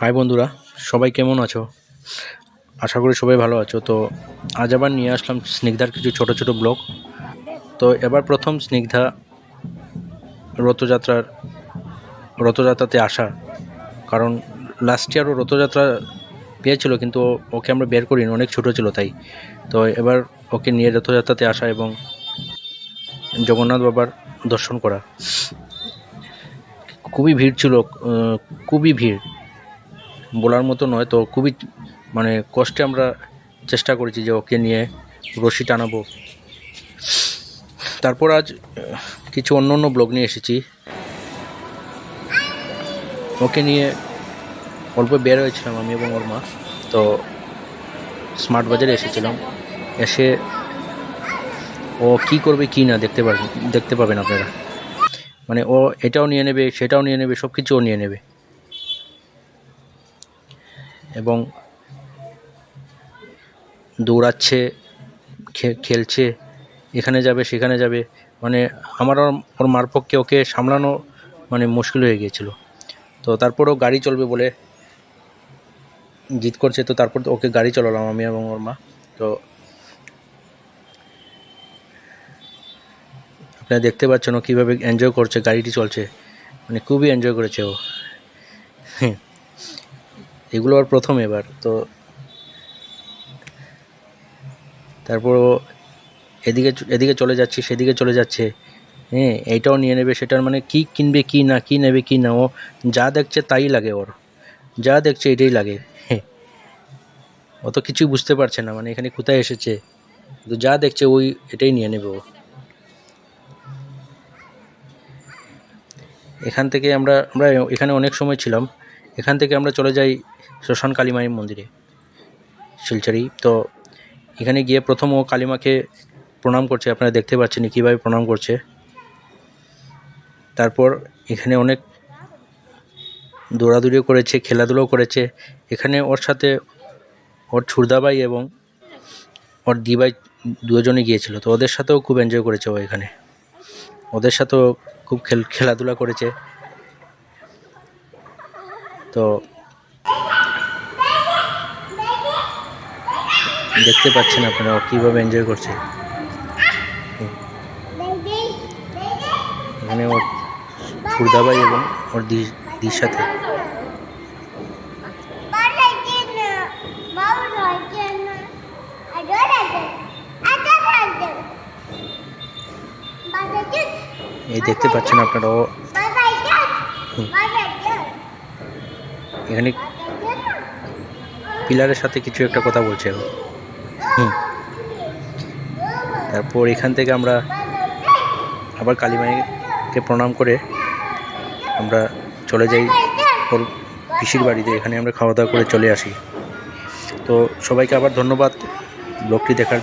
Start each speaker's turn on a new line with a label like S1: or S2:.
S1: High বন্ধুরা। সবাই কেমন আছো? আশা করি সবাই ভালো আছো। তো আজ আবার নিয়ে আসলাম স্নিগ্ধার কিছু ছোট ছোট ব্লগ। তো এবার প্রথম স্নিগ্ধা রথযাত্রার, রথযাত্রাতে আসা কারণ লাস্ট ইয়ারও রথযাত্রা পেয়েছিল, কিন্তু ওকে আমরা বের করিনি। অনেক ছোটো ছিল তাই। তো এবার ওকে নিয়ে রথযাত্রাতে আসা এবং জগন্নাথ বাবার দর্শন করা। খুবই ভিড় ছিল খুবই ভিড়। বলার মতো নয়। তো খুবই মানে কষ্টে আমরা চেষ্টা করেছি যে ওকে নিয়ে রশি টানাবো। তারপর আজ কিছু অন্য অন্য ব্লগ নিয়ে এসেছি। ওকে নিয়ে অল্প বের হয়েছিলাম আমি এবং ওর মা। তো স্মার্ট বাজারে এসেছিলাম। এসে ও কি করবে কি না দেখতে পারবেন দেখতে পাবেন আপনারা। মানে ও এটাও নিয়ে নেবে, সেটাও নিয়ে নেবে সব কিছু ও নিয়ে নেবে। এবং দৌড়াচ্ছে খেলছে, এখানে যাবে, সেখানে যাবে। মানে আমার ওর মার পক্ষে ওকে সামলানো মানে মুশকিল হয়ে গিয়েছিল। তো তারপরও গাড়ি চলবে বলে জিত করছে, তো তারপর ওকে গাড়ি চালালাম আমি এবং ওর মা। তো আপনারা দেখতে পাচ্ছেন ও কীভাবে এনজয় করছে, গাড়িটি চলছে। মানে খুবই এনজয় করেছে ও। হ্যাঁ এগুলো আর প্রথম এবার, তো তারপর এদিকে এদিকে চলে যাচ্ছে, সেদিকে চলে যাচ্ছে। হ্যাঁ এইটাও নিয়ে নেবে, সেটার মানে কি কিনবে, কি না, কি নেবে, কি না, ও যা দেখছে তাই লাগে ওর। যা দেখছে এটাই লাগে ও তো কিছুই বুঝতে পারছে না মানে এখানে কোথায় এসেছে। তো যা দেখছে ওই, এটাই নিয়ে নেবে ও। এখান থেকে আমরা আমরা এখানে অনেক সময় ছিলাম। এখান থেকে আমরা চলে যাই শ্মশান কালীমায়ের মন্দিরে শিলচরি তো এখানে গিয়ে প্রথম ও কালীমাকে প্রণাম করছে, আপনারা দেখতে পাচ্ছেন কীভাবে প্রণাম করছে। তারপর এখানে অনেক দৌড়াদৌড়িও করেছে, খেলাধুলাও করেছে। এখানে ওর সাথে ওর ছুরদাবাই এবং ওর দিবাই দুজনে গিয়েছিল, তো ওদের সাথেও খুব এনজয় করেছে ও এখানে। ওদের সাথেও খুব খেল, খেলাধুলা করেছে। তো দেখতে পাচ্ছেন আপনারা কীভাবে এনজয় করছে। এখানে ওর সুরদাবাই এবং ওর দি দির সাথে এই দেখতে পাচ্ছেন আপনারা এখানে পিলারের সাথে কিছু একটা কথা বলছে হুম। তারপর এখান থেকে আমরা আবার কালীমাইকে প্রণাম করে আমরা চলে যাই ওর পিসির বাড়িতে। এখানে আমরা খাওয়া দাওয়া করে চলে আসি। তো সবাইকে আবার ধন্যবাদ। ব্লগটি দেখার জন্য